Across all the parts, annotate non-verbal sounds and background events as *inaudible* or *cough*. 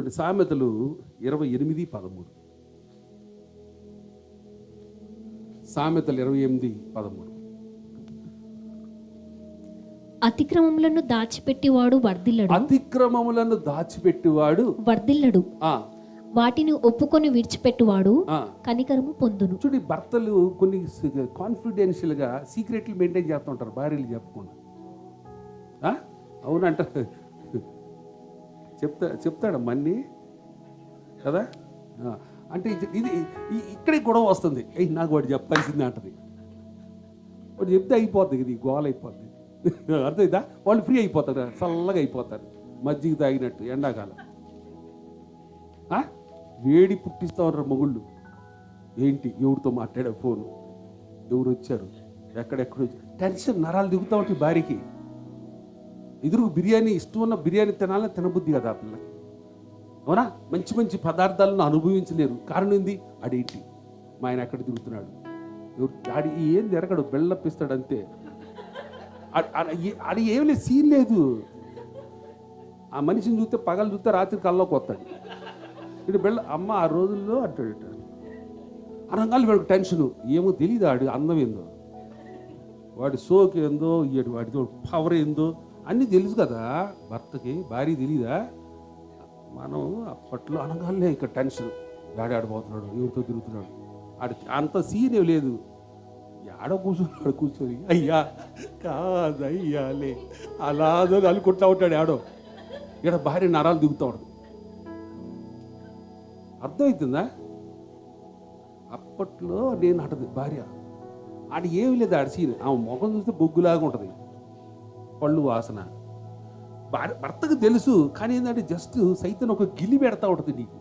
చూడండి సామెతలు ఇరవై ఎనిమిది పదమూడు. సామెతలు ఇరవై ఎనిమిది పదమూడు. అతిక్రమములను దాచిపెట్టివాడు వర్ధిల్లడు. అతిక్రమములను దాచిపెట్టివాడు వర్ధిల్లడు. ఆ, వాటిని ఒప్పుకొని విడిచిపెట్టువాడు. కనికరము పొందును. చూడు భర్తలు కొన్ని కాన్ఫిడెన్షియల్గా సీక్రెట్లు మెయింటైన్ చేస్తూ ఉంటారు భార్యలు చెప్పకుండా ఆ? చెప్తా చెప్తాడు మన్ని. కదా? అంటే ఇది ఈ- ఇక్కడే గొడవ వస్తుంది. ఏ నాకు వాడు చెప్పాల్సిందే అంటది. వాడు చెప్తే అయిపోద్ది ఇది గోల అయిపోతుంది *laughs* అర్థమైందా? వాళ్ళు ఫ్రీ అయిపోతారు చల్లగా అయిపోతారు. మజ్జిగ తాగినట్టు ఎండాకాలం. ఆ? వేడి పుట్టిస్తా ఉన్నారు మొగుళ్ళు. ఏంటి? ఎవరితో మాట్లాడే ఫోను? ఎవరు వచ్చారు ఎక్కడెక్కడ టెన్షన్ నరాలు దిగుతా ఉంటాయి భార్యకి ఎదురు బిర్యానీ ఇష్టం ఉన్న బిర్యానీ తినాలని తినబుద్ధి కదా ఆ పిల్లకి అవునా? మంచి మంచి పదార్థాలను అనుభవించలేరు. కారణం ఏంది? అడేంటి మా ఆయన ఎక్కడ తిరుగుతున్నాడు? ఎవరు? ఆడి ఏం జరగడు బెళ్ళప్పిస్తాడు అంతే ఆడ- ఆడ ఏం లేదు సీన్ లేదు. ఆ మనిషిని చూస్తే పగలు చూస్తే రాత్రి కల్లోకి వస్తాడు. ఇటు బెళ్ళ అమ్మ ఆ రోజుల్లో అంటాడు ఇట అనగాలి వాడికి టెన్షను. ఏమో తెలియదు ఆడు అందం ఏందో. వాడి సోక్ ఏందో ఈడు వాడితో పవర్ ఏందో. అన్నీ తెలుసు కదా భర్తకి భార్య తెలీదా? మనం అప్పట్లో అనగానే ఇక టెన్షన్. గాడి ఆడిపోతున్నాడు ఎవరితో తిరుగుతున్నాడు. ఆడి అంత సీన్ లేదు. ఆడ కూర్చున్నాడు కూర్చొని? అయ్యా కాదయ్యాలే అలాదో అనుకుంటా ఉంటాడు ఆడో ఇక్కడ భార్య నరాలు దిగుతూ అర్థమవుతుందా అప్పట్లో నేను అటది భార్య. ఆడ ఏమి లేదు ఆడ సీన్. ఆమె ముఖం చూస్తే బొగ్గులాగా ఉంటుంది. పళ్ళు వాసన. భార్య భర్తకు తెలుసు కానీ ఏంటంటే జస్ట్ సైతం ఒక గిల్లి పెడతా ఉంటుంది నీకు.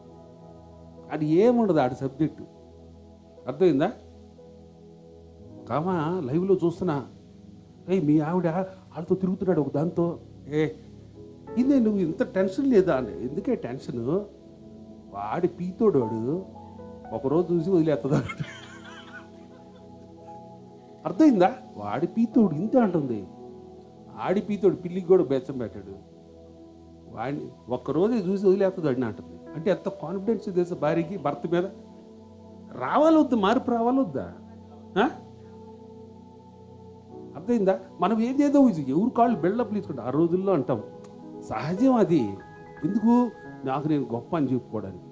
అది ఏముండదు ఆడి సబ్జెక్టు. అర్థమైందా? కామా లైవ్లో చూస్తున్నా. ఏ మీ ఆవిడ వాళ్ళతో తిరుగుతున్నాడు ఒక దాంతో. ఏ ఇదే నువ్వు ఇంత టెన్షన్ లేదా అని. ఎందుకే టెన్షన్? వాడి పీతోడు వాడు ఒకరోజు చూసి వదిలేస్తుందా అర్థమైందా? వాడి పీతోడు ఇంతే అంటుంది. ఆడి పీతోడు పిల్లికి కూడా బెచ్చం పెట్టాడు. వాడిని ఒక్కరోజు చూసి వదిలేస్తుంది అని అంటుంది. అంటే ఎంత కాన్ఫిడెన్స్ దేశ భార్యకి భర్త మీద? రావాలొద్దు వద్దా మార్పు రావాలొద్దా? అర్థమైందా? మనం ఏదేదో ఎవరు కాళ్ళు బిల్డప్ తీసుకుంటాం ఆ రోజుల్లో అంటాం. సహజం అది. ఎందుకు? నాకు నేను గొప్ప అని చెప్పుకోవడానికి.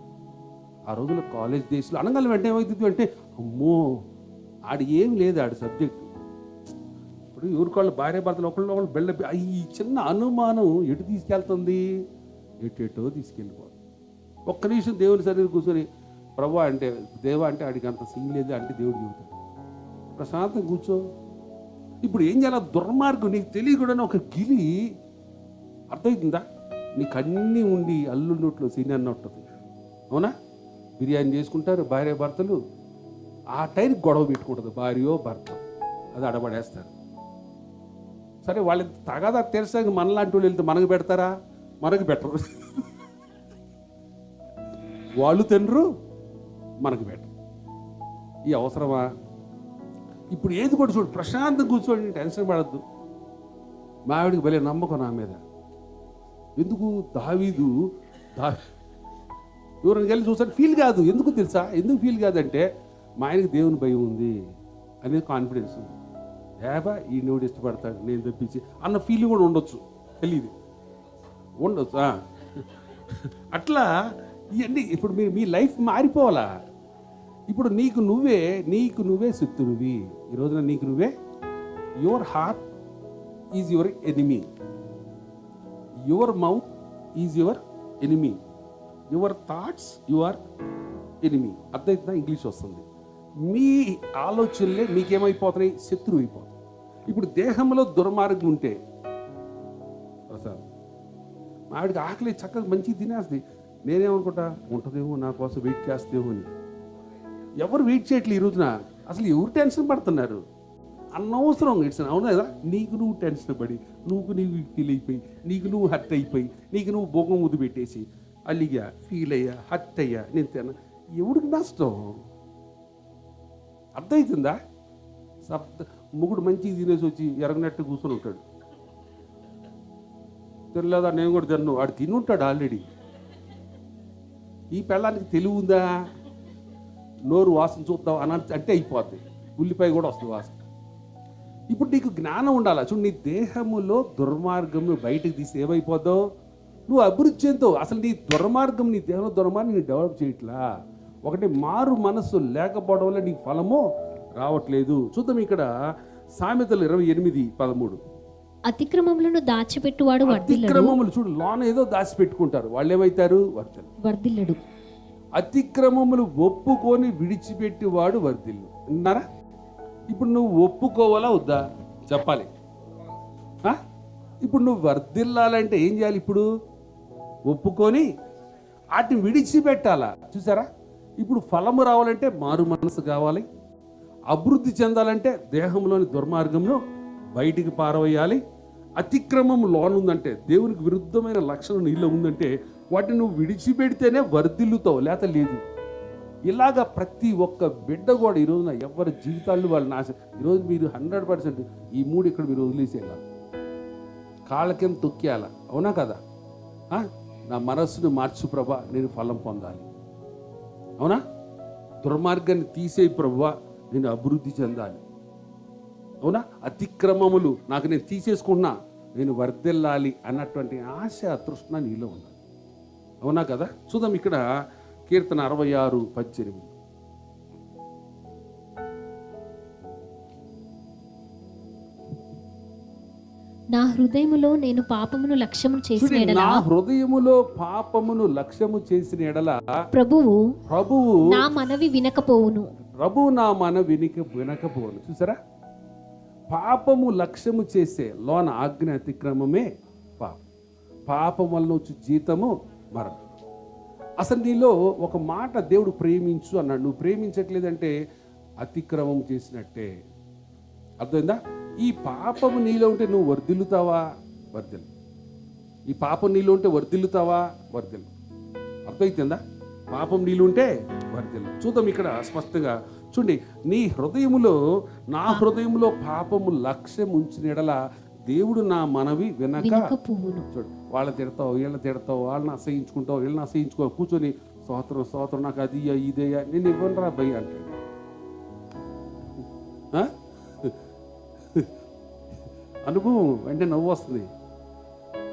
ఆ రోజుల్లో కాలేజ్ డేస్లో అనగానే వెంటనే ఏమవుతుంది అంటే అమ్మో! ఆడు ఏం లేదు ఆడి సబ్జెక్ట్ ఇప్పుడు ఎవరి భార్య భర్తలు ఒకళ్ళు ఒకళ్ళు బిల్డప్ ఈ చిన్న అనుమానం ఎటు తీసుకెళ్తుంది? ఎటు ఎటో తీసుకెళ్ళిపోతుంది. ఒక్క నిమిషం దేవుని సరిగ్గా కూర్చొని ప్రభా అంటే దేవా అంటే ఆడికి అంత సీన్ లేదు అంటే దేవుడు చెబుతాడు. ప్రశాంతం కూర్చో. ఇప్పుడు ఏం చేయాలి? దుర్మార్గం నీకు తెలియకూడని ఒక గిలి అర్థమవుతుందా నీకు అన్నీ ఉండి అల్లు నోట్లో సీన్ ఉంటుంది అవునా? బిర్యానీ చేసుకుంటారు భార్య భర్తలు. ఆ టైర్కి గొడవ పెట్టుకుంటుంది భార్యో భర్త. అది అడబడేస్తారు. సరే వాళ్ళ తగదా తెరసాక మనలాంటి వాళ్ళు వెళ్తే మనకు పెడతారా? మనకు పెట్టరు. వాళ్ళు తినరు మనకు పెట్టరు. ఈ అవసరమా? ఇప్పుడు ఏది కూడా చూడు ప్రశాంతం కూర్చోండి టెన్షన్ పడద్దు. మా ఆవిడకి భలే నమ్మకం నా మీద. ఎందుకు దావీదు దా దూరం వెళ్ళి చూసాను ఫీల్ కాదు. ఎందుకు తెలుసా? ఎందుకు ఫీల్ కాదంటే మా ఆయనకి దేవుని భయం ఉంది అనేది కాన్ఫిడెన్స్ ఉంది. ఏబా ఈ నువ్వు ఇష్టపడతాడు నేను తెప్పించి అన్న ఫీలింగ్ కూడా ఉండొచ్చు తెలియదు ఉండొచ్చు అట్లా ఇవన్నీ ఇప్పుడు మీరు మీ లైఫ్ మారిపోవాలా? ఇప్పుడు నీకు నువ్వే నీకు నువ్వే శత్రువి. ఈ రోజున నీకు నువ్వే your heart is your enemy your mouth is your enemy your thoughts your enemy అర్థమవుతుందా ఇంగ్లీష్ వస్తుంది. మీ ఆలోచనలే మీకేమైపోతున్నాయి? శత్రువు అయిపోతాయి ఇప్పుడు దేహంలో దుర్మార్గం ఉంటే సార్ ఆవిడకి ఆకలి చక్కగా మంచి తినేస్తుంది. నేనేమనుకుంటా ఉంటుందేమో నా కోసం వెయిట్ చేస్తేమో అని. ఎవరు వెయిట్ చేయట్లేదు ఈ రోజున? అసలు ఎవరు టెన్షన్ పడుతున్నారు? అనవసరం ఇట్స్ అవును? కదా నీకు నువ్వు టెన్షన్ పడి నువ్వు నీవు ఫీల్ అయిపోయి నీకు నువ్వు హర్ట్ అయిపోయి నీకు నువ్వు భోగం ముద్దు పెట్టేసి అలిగా ఫీల్ అయ్యా హర్ట్ అయ్యా నేను తిన్నా. ఎవడికి నష్టం? అర్థమవుతుందా సప్త ముగుడు మంచిగా తినేసి వచ్చి ఎరగనట్టు కూర్చొని ఉంటాడు. తెలియదా నేను కూడా తిన్ను. వాడు తిని ఉంటాడు ఆల్రెడీ. ఈ పెళ్ళానికి తెలివి ఉందా? నోరు వాసన చూద్దాం అని అంటే అయిపోద్ది. ఉల్లిపాయ కూడా వస్తుంది వాసన. ఇప్పుడు నీకు జ్ఞానం ఉండాలి? చూడు నీ దేహములో దుర్మార్గము బయటకు తీసి ఏమైపోద్దావు నువ్వు అభివృద్ధి చెందుతావు. అసలు నీ దుర్మార్గం నీ దేహంలో దుర్మార్గం నీ డెవలప్ చేయట్లా? ఒకటి మారు మనస్సు లేకపోవడం వల్ల నీకు ఫలము రావట్లేదు. చూద్దాం ఇక్కడ సామెతలు ఇరవై ఎనిమిది పదమూడు. అతిక్రమములను దాచిపెట్టువాడు అతిక్రమములు చూడు లోన ఏదో దాచిపెట్టుకుంటారు. వాళ్ళు వర్తలు వర్ధిల్లడు. అతిక్రమములు ఒప్పుకొని విడిచిపెట్టేవాడు వర్ధిల్లు. విన్నారా? ఇప్పుడు నువ్వు ఒప్పుకోవాలా వద్దా? చెప్పాలి? ఇప్పుడు నువ్వు వర్ధిల్లాలంటే ఏం చేయాలి ఇప్పుడు? ఒప్పుకొని వాటిని విడిచిపెట్టాలా? చూసారా? ఇప్పుడు ఫలము రావాలంటే మారు మనసు కావాలి. అభివృద్ధి చెందాలంటే దేహంలోని దుర్మార్గంలో బయటికి పారవేయాలి అతిక్రమం లోనుందంటే దేవునికి విరుద్ధమైన లక్షణం నీలో ఉందంటే వాటిని నువ్వు విడిచిపెడితేనే వర్ధిల్లుతావు లేత లేదు. ఇలాగా ప్రతి ఒక్క బిడ్డ కూడా ఈ రోజున ఎవరి జీవితాలు వాళ్ళు నాశ ఈరోజు మీరు హండ్రెడ్ పర్సెంట్ ఈ మూడు ఇక్కడ మీరు వదిలేసేయాలి? కాళ్ళకేం తొక్కేయాల? అవునా కదా? నా మనస్సును మార్చు ప్రభా నేను ఫలం పొందాలి. అవునా? దుర్మార్గాన్ని తీసే ప్రభా నేను అభివృద్ధి చెందాలి. అవునా? అతిక్రమములు నాకు నేను తీసేసుకున్నా నేను వర్దెల్లాలి అన్నటువంటి ఆశ తృష్ణ నీలో ఉండాలి. అవునా కదా? చూద్దాం ఇక్కడ కీర్తన అరవై ఆరు పద్దెనిమిది. నా హృదయములో నేను పాపమును లక్ష్యము చేసిన ఎడల నా హృదయములో పాపమును లక్ష్యము చేసిన ఎడల ప్రభువు ప్రభువు నా మనవి వినకపోవును. ప్రభువు నా మన వినిక వినకపోను చూసారా? పాపము లక్ష్యము చేసే లోన ఆజ్ఞ అతిక్రమమే పాపం. పాపం వల్ల వచ్చి జీతము మరణం. అసలు నీలో ఒక మాట దేవుడు ప్రేమించు అన్నాడు. నువ్వు ప్రేమించట్లేదంటే అతిక్రమం చేసినట్టే. అర్థమైందా? ఈ పాపము నీలో ఉంటే నువ్వు వర్ధిల్లుతావా? వర్ధిల్లు ఈ పాపం నీలో ఉంటే వర్ధిల్లుతావా? వర్ధిల్లు అర్థమవుతుందా పాపం నీళ్ళు ఉంటే వర్ధిల్లు చూద్దాం ఇక్కడ స్పష్టంగా. చూడండి నీ హృదయములో నా హృదయములో పాపము లక్ష్యం ఉంచిన ఎడల దేవుడు నా మనవి వినక చూడు వాళ్ళ తిడతావు వీళ్ళని తిడతావు వాళ్ళని అసహించుకుంటావు వీళ్ళని అసహించుకో కూర్చొని స్తోత్రం స్తోత్రం నాకు అది ఇదేయా నేను ఇవ్వనురా భయ్య అంటాడు. అనుభవం వెంటనే నవ్వు వస్తుంది.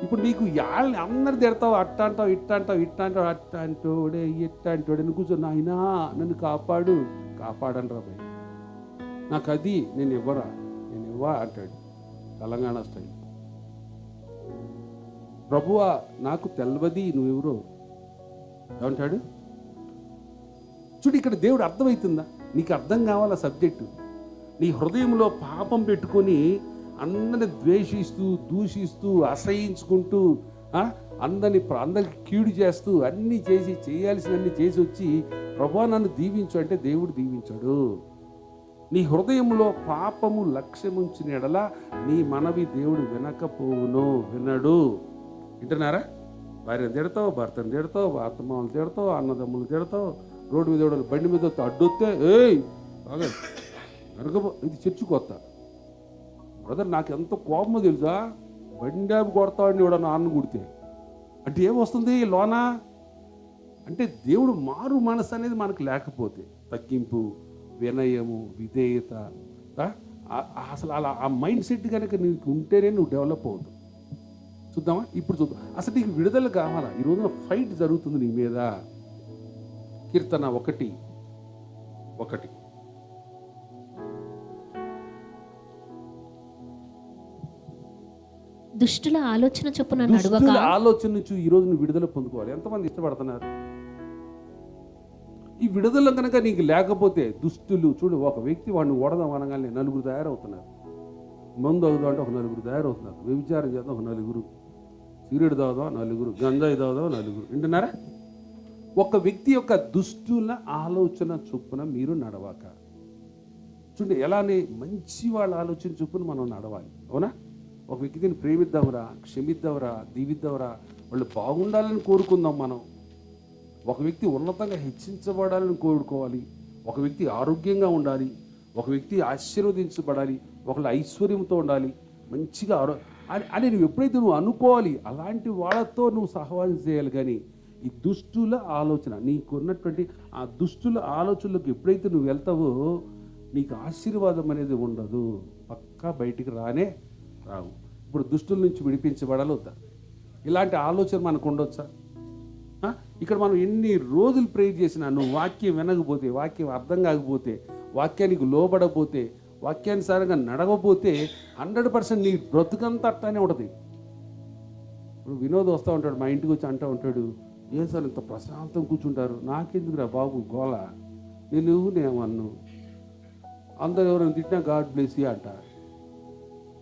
ఇప్పుడు నీకు వాళ్ళని అందరు తిడతావు అట్ట అంటావు ఇట్ట అంటావు ఇట్ట అంటావు అట్ట అంటోడే ఇట్ట అంటోడే నువ్వు కూర్చో. నాయనా నన్ను కాపాడు. కాపాడండి రా నాకు అది నేను ఇవ్వరా? నేను ఇవ్వా అంటాడు తెలంగాణ స్టైల్. ప్రభువా నాకు తెల్వది నువ్వెవరో ఏమంటాడు? చూడు ఇక్కడ దేవుడు అర్థమవుతుందా? నీకు అర్థం కావాలా సబ్జెక్టు? నీ హృదయంలో పాపం పెట్టుకొని అందరిని ద్వేషిస్తూ దూషిస్తూ అసహించుకుంటూ అందరిని ప్ర- అందరికి కీడు చేస్తూ అన్నీ చేసి చేయాల్సినన్ని చేసి వచ్చి ప్రభా నన్ను దీవించు అంటే దేవుడు దీవించాడు. నీ హృదయంలో పాపము లక్ష్యముంచిన ఎడల నీ మనవి దేవుడు వినకపోవును వినడు. వింటున్నారా? భార్యను తిడతావు భర్తను తిడతావు అత్తమామలు తిడతావు అన్నదమ్ములు తిడతావు రోడ్డు మీద బండి మీద వస్తే అడ్డొస్తే ఏయ్ బాగా ఇది చర్చి కొత్త. బ్రదర్ నాకు ఎంత కోపమో తెలుసా? బండి కొడతాడు కొడతాడని కూడా నాన్న కుడితే అంటే ఏమొస్తుంది లోన? అంటే దేవుడు మారు మనసు అనేది మనకు లేకపోతే తగ్గింపు వినయము విధేయత అసలు అలా ఆ మైండ్ సెట్ కనుక నీకు ఉంటేనే నువ్వు డెవలప్ అవుతావు. చూద్దామా? ఇప్పుడు చూద్దాం. అసలు నీకు విడుదల కావాలా? ఈ రోజున ఫైట్ జరుగుతుంది నీ మీద. కీర్తన ఒకటి ఒకటి. దుష్టుల ఆలోచన చొప్పున దుష్టుల ఆలోచన నుంచి ఈ రోజు నువ్వు విడుదల పొందుకోవాలి. ఎంతమంది ఇష్టపడుతున్నారు? ఈ విడుదల కనుక నీకు లేకపోతే దుస్తులు చూడు ఒక వ్యక్తి వాడిని ఓడదాం అనగానే నలుగురు తయారవుతున్నారు. మందు అవుదాం అంటే ఒక నలుగురు తయారవుతున్నారు. వ్యభిచారం చేద్దాం ఒక నలుగురు. సిగరెట్ తాగుదాం నలుగురు. గంజాయి తాగుదాం నలుగురు. వింటున్నారా? ఒక వ్యక్తి యొక్క దుస్తుల ఆలోచన చొప్పున మీరు నడవాక. చూడండి ఎలానే మంచి వాళ్ళ ఆలోచన చొప్పున మనం నడవాలి. అవునా? ఒక వ్యక్తిని ప్రేమిద్దాంరా క్షమిద్దాంరా దీవిద్దాంరా వాళ్ళు బాగుండాలని కోరుకుందాం మనం. ఒక వ్యక్తి ఉన్నతంగా హెచ్చించబడాలని కోరుకోవాలి. ఒక వ్యక్తి ఆరోగ్యంగా ఉండాలి. ఒక వ్యక్తి ఆశీర్వదించబడాలి. ఒకళ్ళు ఐశ్వర్యంతో ఉండాలి. మంచిగా ఆరో అని అని నువ్వు ఎప్పుడైతే నువ్వు అనుకోవాలి అలాంటి వాళ్ళతో నువ్వు సహవాసం చేయాలి కానీ ఈ దుష్టుల ఆలోచన నీకున్నటువంటి ఆ దుష్టుల ఆలోచనలకు ఎప్పుడైతే నువ్వు వెళ్తావో నీకు ఆశీర్వాదం అనేది ఉండదు. పక్కా బయటికి రానే రావు. ఇప్పుడు దుష్టుల నుంచి విడిపించబడాలి వద్దా? ఇలాంటి ఆలోచన మనకు ఉండొచ్చా? ఇక్కడ మనం ఎన్ని రోజులు ప్రే చేసినా నువ్వు వాక్యం వినకపోతే వాక్యం అర్థం కాకపోతే వాక్యానికి లోబడకపోతే వాక్యానుసారంగా నడవపోతే హండ్రెడ్ పర్సెంట్ నీ బ్రతుకంతా అట్టానే ఉంటుంది. ఇప్పుడు వినోద్ వస్తూ ఉంటాడు మా ఇంటికి వచ్చి అంటూ ఉంటాడు ఏం సార్ ఇంత ప్రశాంతం కూర్చుంటారు? నాకెందుకురా బాబు గోల? నేను నేమన్ను అందరూ అందరు ఎవరైనా తిట్టినా గాడ్ బ్లెస్ యూ అంట.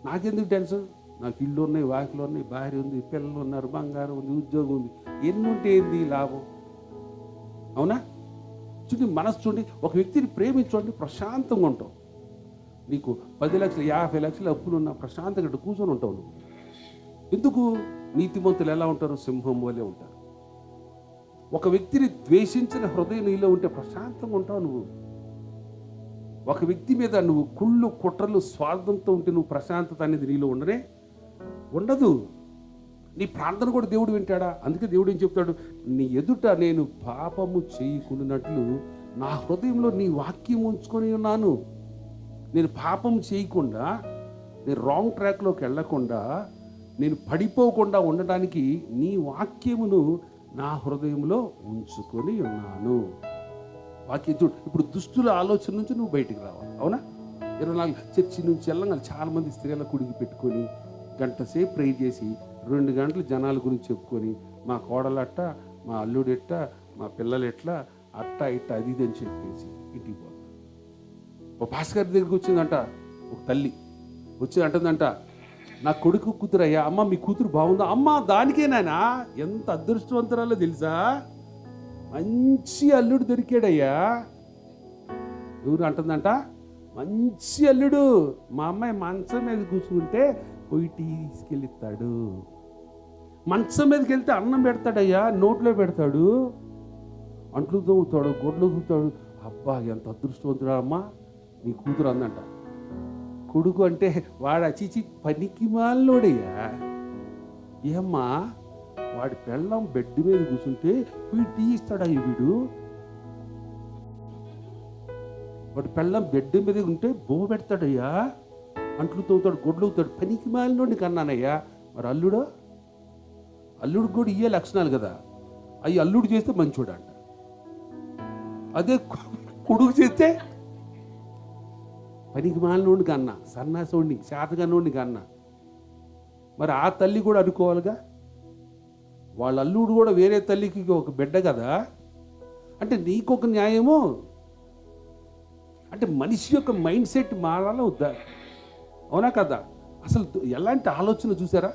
నాకెందుకు టెన్షన్ నాకు ఇల్లు ఉన్నాయి వాకిలు ఉన్నాయి భార్య ఉంది పిల్లలు ఉన్నారు బంగారం ఉంది ఉద్యోగం ఉంది. ఎన్ని ఉంటే ఏంది లాభం? అవునా? చూడండి మనసు చూడండి ఒక వ్యక్తిని ప్రేమించండి ప్రశాంతంగా ఉంటావు. నీకు పది లక్షలు యాభై లక్షలు అప్పులు ఉన్న ప్రశాంతంగా ఇట్లా కూర్చొని ఉంటావు నువ్వు. ఎందుకు? నీతిమంతులు ఎలా ఉంటారు? సింహం వలె ఉంటారు. ఒక వ్యక్తిని ద్వేషించిన హృదయం నీలో ఉంటే ప్రశాంతంగా ఉంటావు నువ్వు. ఒక వ్యక్తి మీద నువ్వు కుళ్ళు కుట్రలు స్వార్థంతో ఉంటే నువ్వు ప్రశాంతత అనేది నీలో ఉండనే ఉండదు. నీ ప్రార్థన కూడా దేవుడు వింటాడా? అందుకే దేవుడు ఏం చెప్తాడు? నీ ఎదుట నేను పాపము చేయకున్నట్లు నా హృదయంలో నీ వాక్యం ఉంచుకొని ఉన్నాను. నేను పాపం చేయకుండా నేను రాంగ్ ట్రాక్లోకి వెళ్ళకుండా నేను పడిపోకుండా ఉండడానికి నీ వాక్యమును నా హృదయంలో ఉంచుకొని ఉన్నాను. వాక్యం చూడు ఇప్పుడు దుస్తుల ఆలోచన నుంచి నువ్వు బయటికి రావాలి అవునా? ఇరవై నాలుగు చర్చి నుంచి వెళ్ళంగా చాలా మంది స్త్రీల కుడికి పెట్టుకొని గంట సేపు ప్రే చేసి రెండు గంటలు జనాల గురించి చెప్పుకొని మా కోడలట్ట మా అల్లుడెట్ట మా పిల్లలు ఎట్లా అట్ట ఇట్ట అది ఇది అని చెప్పేసి ఇంటికి పోతుంది ఓ భాస్కర్ దగ్గరికి వచ్చిందంట ఒక తల్లి వచ్చి అంటుందంట నా కొడుకు కూతురు అయ్యా అమ్మ మీ కూతురు బాగుందా? అమ్మ దానికేనానా ఎంత అదృష్టవంతురాలో తెలుసా? మంచి అల్లుడు దొరికాడయ్యా. ఎవరు అంటుందంట? మంచి అల్లుడు. మా అమ్మాయి మంచం మీద కూర్చుంటే పోయి టీ తీసుకెళ్ళిస్తాడు. మంచం మీదకి వెళ్తే అన్నం పెడతాడయ్యా నోట్లో పెడతాడు. అంట్లు తవ్వుతాడు గొడ్లు తవ్వుతాడు అబ్బా ఎంత అదృష్టవంతుడా అమ్మా నీ కూతురు అందంట. కొడుకు అంటే వాడు అచిచి పనికి మాలోడయ్యా ఏమ్మా వాడి పెళ్ళం బెడ్ మీద కూర్చుంటే వీడు తీయిస్తాడా వీడు? వాడి పెళ్ళం బెడ్ మీద ఉంటే బో పెడతాడయ్యా. అంట్లు తవ్వుతాడు గొడ్లు అవుతాడు పనికి మాలినోడిని కన్నానయ్యా. మరి అల్లుడు? అల్లుడు కూడా ఇయ్యే లక్షణాలు కదా. అవి అల్లుడు చేస్తే మంచోడు అంట అదే కొడుకు చేస్తే పనికి మాలినోడిని కన్నా సన్నాసోడిని శాతగానోడిని కన్నా. మరి ఆ తల్లి కూడా అనుకోవాలిగా? వాళ్ళ అల్లుడు కూడా వేరే తల్లికి ఒక బిడ్డ కదా? అంటే నీకొక న్యాయము? అంటే మనిషి యొక్క మైండ్ సెట్ మారాలా వద్దా? అవునా కదా? అసలు ఎలాంటి ఆలోచన చూసారా?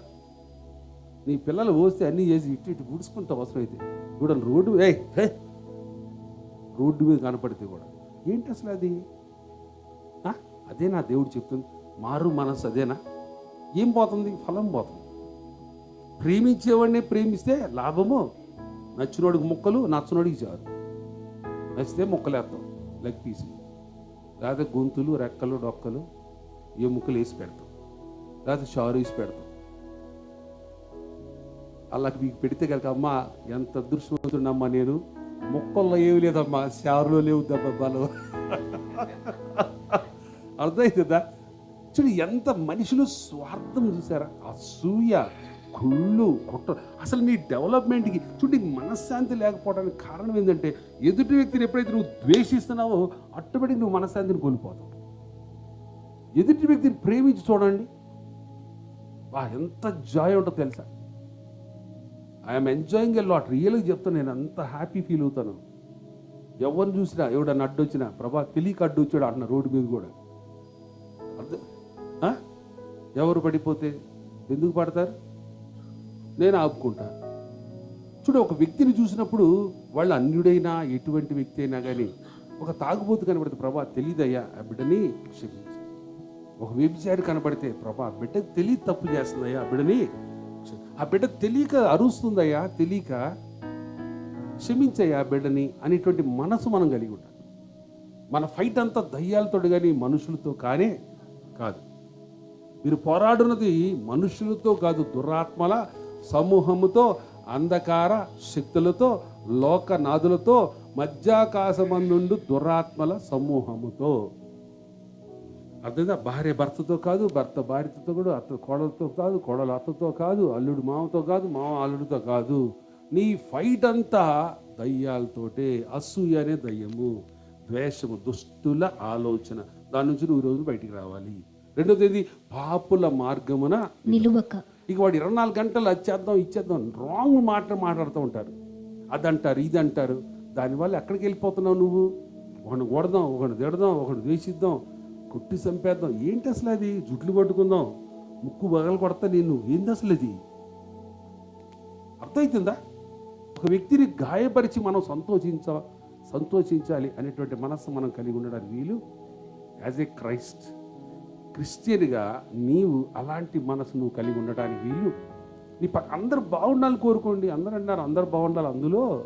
నీ పిల్లలు పోస్తే అన్నీ చేసి ఇటు ఇటు గుడుచుకుంటావు అవసరం అయితే. చూడండి రోడ్డు ఏ రోడ్డు మీద కనపడితే కూడా. ఏంటి అసలు అది? అదే నా దేవుడు చెప్తుంది? మారు మనసు అదేనా? ఏం పోతుంది? ఫలం పోతుంది. ప్రేమించేవాడిని ప్రేమిస్తే లాభము? నచ్చినోడికి ముక్కలు నచ్చనోడికి చారు నచ్చితే ముక్కలేస్తాం లెగ్ పీస్ లేకపోతే గొంతులు రెక్కలు డొక్కలు ఎముకలు వేసి పెడతాం. లేకపోతే షారు వేసి పెడతాం. అలా మీకు పెడితే కనుక అమ్మ ఎంత అదృష్టవంతుడమ్మా నేను. ముక్కల్లో ఏమి లేదమ్మా షారులో లేవుద్దమ్మా బలం. అర్థమవుతుందా చూడు ఎంత మనుషులు స్వార్థం చూసారా? అసూయ. కుళ్ళు కుట్ర. అసలు నీ డెవలప్మెంట్కి చూడు మనశ్శాంతి లేకపోవడానికి కారణం ఏంటంటే ఎదుటి వ్యక్తిని ఎప్పుడైతే నువ్వు ద్వేషిస్తున్నావో ఆటోమేటిక్ నువ్వు మనశ్శాంతిని కోల్పోతావు. ఎదుటి వ్యక్తిని ప్రేమించి చూడండి. వా ఎంత జాయ్ ఉంటుందో తెలుసా? ఐఎమ్ ఎంజాయింగ్ ఎ లాట్ రియల్గా చెప్తాను నేను అంత హ్యాపీ ఫీల్ అవుతాను. ఎవరిని చూసినా ఎవడన్నా అడ్డు వచ్చినా ప్రభా తెలియక అడ్డు వచ్చాడు అన్న రోడ్డు మీద కూడా. అర్థం? ఎవరు పడిపోతే? ఎందుకు పడతారు? నేను ఆపుకుంటా. చూడు ఒక వ్యక్తిని చూసినప్పుడు వాళ్ళు అన్యుడైనా ఎటువంటి వ్యక్తి అయినా కానీ ఒక తాగుబోతు కనబడితే ప్రభా తెలియదయ్యా ఆ బిడ్డని క్షమించు. ఒక వ్యభిచారి కనబడితే ప్రభా బిడ్డ తెలియ తప్పు చేస్తుందయ్యా ఆ బిడ్డని ఆ బిడ్డ తెలియక అరుస్తుందయ్యా తెలియక క్షమించయ్యా బిడ్డని అనేటువంటి మనసు మనం కలిగి ఉంటాం మన ఫైట్ అంతా దయ్యాలతో కానీ మనుషులతో కానే కాదు. మీరు పోరాడున్నది మనుషులతో కాదు దురాత్మల సమూహముతో అంధకార శక్తులతో లోకనాథులతో మధ్యాకాశమందుండు దురాత్మల సమూహముతో. అర్థమైందా? భార్య భర్తతో కాదు భర్త భార్యతో కూడా అత్త కోడలతో కాదు కోడలు అత్తతో కాదు అల్లుడు మామతో కాదు మామ అల్లుడితో కాదు. నీ ఫైట్ అంతా దయ్యాలతోటే అసూయ అనే దయ్యము. ద్వేషము దుష్టుల ఆలోచన. దాని నుంచి నువ్వు రోజు బయటికి రావాలి. రెండోది పాపుల మార్గమున నిలువక. ఇక వాడు ఇరవై నాలుగు గంటలు వచ్చేద్దాం ఇచ్చేద్దాం రాంగ్ మాట మాట్లాడుతూ ఉంటారు అదంటారు ఇది అంటారు దానివల్ల ఎక్కడికి వెళ్ళిపోతున్నావు నువ్వు? ఒకడు కొడదాం ఒకడు తిడదాం ఒకడు ద్వేషిద్దాం కొట్టి చంపేద్దాం. ఏంటి అసలు అది? జుట్లు పట్టుకుందాం. ముక్కు బగలు కొడతా నేను. ఏంటి అసలు అది? అర్థమవుతుందా ఒక వ్యక్తిని గాయపరిచి మనం సంతోషించ సంతోషించాలి అనేటువంటి మనస్సు మనం కలిగి ఉండడానికి వీలు. యాజ్ ఏ క్రైస్ట్ క్రిస్టియన్గా నీవు అలాంటి మనసు నువ్వు కలిగి ఉండటానికి వీలు నీ పక్క అందరు బాగుండాలని కోరుకోండి. అందరు అన్నారు అందరు బాగుండాలి అందులో.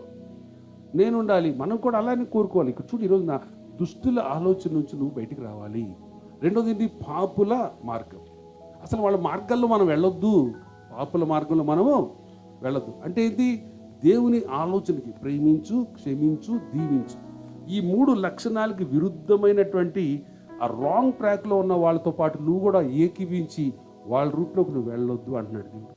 నేను ఉండాలి మనం కూడా అలానే కోరుకోవాలి. ఇక్కడ చూడు ఈరోజు నా దుష్టుల ఆలోచన నుంచి నువ్వు బయటికి రావాలి. రెండోది ఏంటి పాపుల మార్గం. అసలు వాళ్ళ మార్గాల్లో మనం వెళ్ళొద్దు. పాపుల మార్గంలో మనము వెళ్ళొద్దు. అంటే ఏంటి దేవుని ఆలోచనకి ప్రేమించు క్షమించు దీవించు. ఈ మూడు లక్షణాలకి విరుద్ధమైనటువంటి ఆ రాంగ్ ట్రాక్లో ఉన్న వాళ్ళతో పాటు నువ్వు కూడా ఏకీవించి వాళ్ళ రూట్లోకి నువ్వు వెళ్ళొద్దు అంటున్నాడు దేవుడు.